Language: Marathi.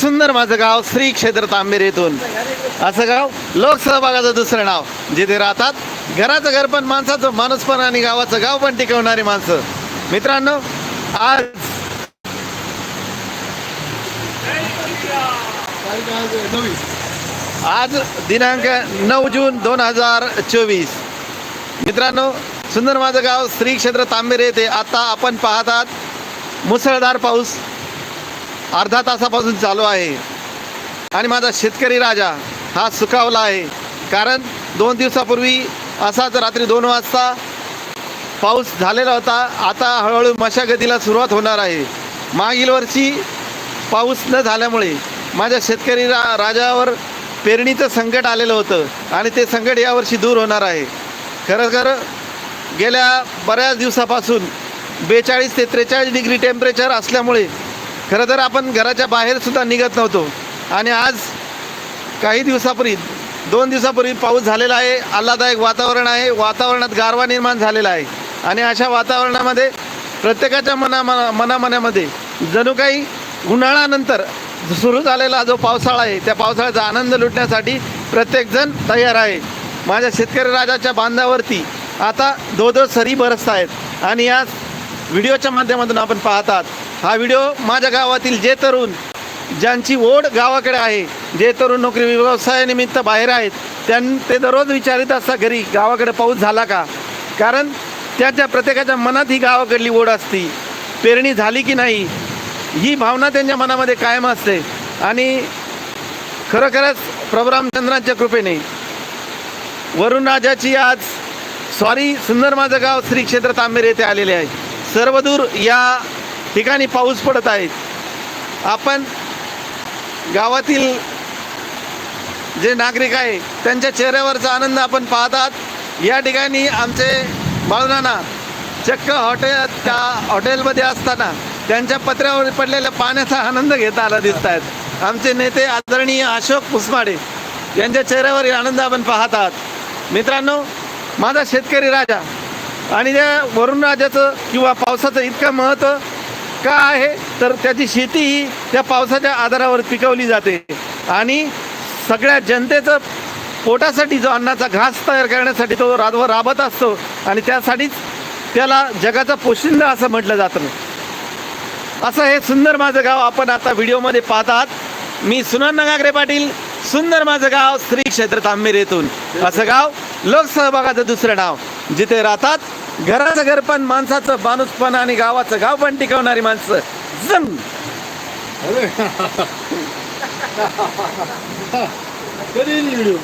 सुंदर माझं गाव श्री क्षेत्र तांबेर येथून. असं गाव? लोकसहभागाचं दुसरं नाव. जिथे राहतात घराचं घर पण माणसाचं माणूस पण आणि गावाचं गाव पण टिकवणारी माणसं. मित्रांनो आज आज दिनांक नऊ जून दोन हजार चोवीस. मित्रांनो सुंदर माझं गाव श्री क्षेत्र तांबेर येथे आता आपण पाहतात मुसळधार पाऊस. अर्धा तासापासून चालू आहे. आणि माझा शेतकरी राजा हा सुखावला आहे. कारण दोन दिवसापूर्वी असाच रात्री दोन वाजता पाऊस झालेला होता. आता हळूहळू मशागतीला सुरुवात होणार आहे. मागील वर्षी पाऊस न झाल्यामुळे माझ्या शेतकरी रा राजावर पेरणीचं संकट आलेलं होतं. आणि ते संकट यावर्षी दूर होणार आहे. खरं खरं गेल्या बऱ्याच दिवसापासून बेचाळीस ते त्रेचाळीस डिग्री टेम्परेचर असल्यामुळे खरं तर आपण घराच्या बाहेरसुद्धा निघत नव्हतो. आणि आज काही दिवसापूर्वी दोन दिवसापूर्वी पाऊस झालेला आहे आल्हादायक वातावरण आहे वातावरणात गारवा निर्माण झालेला आहे. आणि अशा वातावरणामध्ये प्रत्येकाच्या मना मनामनामध्ये जणू काही उन्हाळ्यानंतर सुरू झालेला जो पावसाळा आहे त्या पावसाळ्याचा आनंद लुटण्यासाठी प्रत्येकजण तयार आहे. माझ्या शेतकरी राजाच्या बांधावरती आता दो दो सरी बरसत आहेत आणि या व्हिडिओच्या माध्यमातून आपण पाहतात हा व्हिडिओ माझ्या गावातील जे तरुण ज्यांची ओढ गावाकडे आहे जे तरुण नोकरी व्यवसायानिमित्त बाहेर आहेत त्यां ते दररोज विचारित असतात घरी गावाकडे पाऊस झाला का? कारण त्याच्या प्रत्येकाच्या मनात ही गावाकडली ओढ असती. पेरणी झाली की नाही? ही भावना त्यांच्या मनामध्ये कायम असते. आणि खरोखरच प्रभू रामचंद्रांच्या कृपेने वरुणराजाची आज सॉरी सुंदर माझं गाव श्री क्षेत्र तांबेर येथे आलेले आहे. सर्वदूर या ठिकाणी पाऊस पडत आहेत आपण गावातील जे नागरिक आहे त्यांच्या चेहऱ्यावरचा आनंद आपण पाहतात या ठिकाणी आमचे बाळूनाना चक्क हॉटेल त्या हॉटेलमध्ये असताना त्यांच्या पत्र्यावर पडलेल्या पाण्याचा आनंद घेता आला दिसत आहेत. आमचे नेते आदरणीय अशोक पुसमाडे यांच्या चेहऱ्यावर आनंद आपण पाहतात मित्रांनो माझा शेतकरी राजा आणि त्या वरुण राजाचं किंवा पावसाचं इतकं महत्त्व का आहे तर त्याची शेती ही त्या पावसाच्या आधारावर पिकवली जाते. आणि सगळ्या जनतेचं पोटासाठी जो अन्नाचा घास तयार करण्यासाठी तो राबव राबत असतो आणि त्यासाठीच त्याला जगाचा पोशिंदा असं म्हटलं जातं. असं हे सुंदर माझं गाव आपण आता व्हिडिओमध्ये पाहतात. मी सुनंद गागरे पाटील सुंदर माझं गाव श्री क्षेत्र तांबेर येथून. असं गाव लोकसहभागाचं दुसरं नाव. जिथे राहतात घराचं घर पण माणसाचं माणूसपण आणि गावाचं गाव पण टिकवणारी माणसं. जम. कधी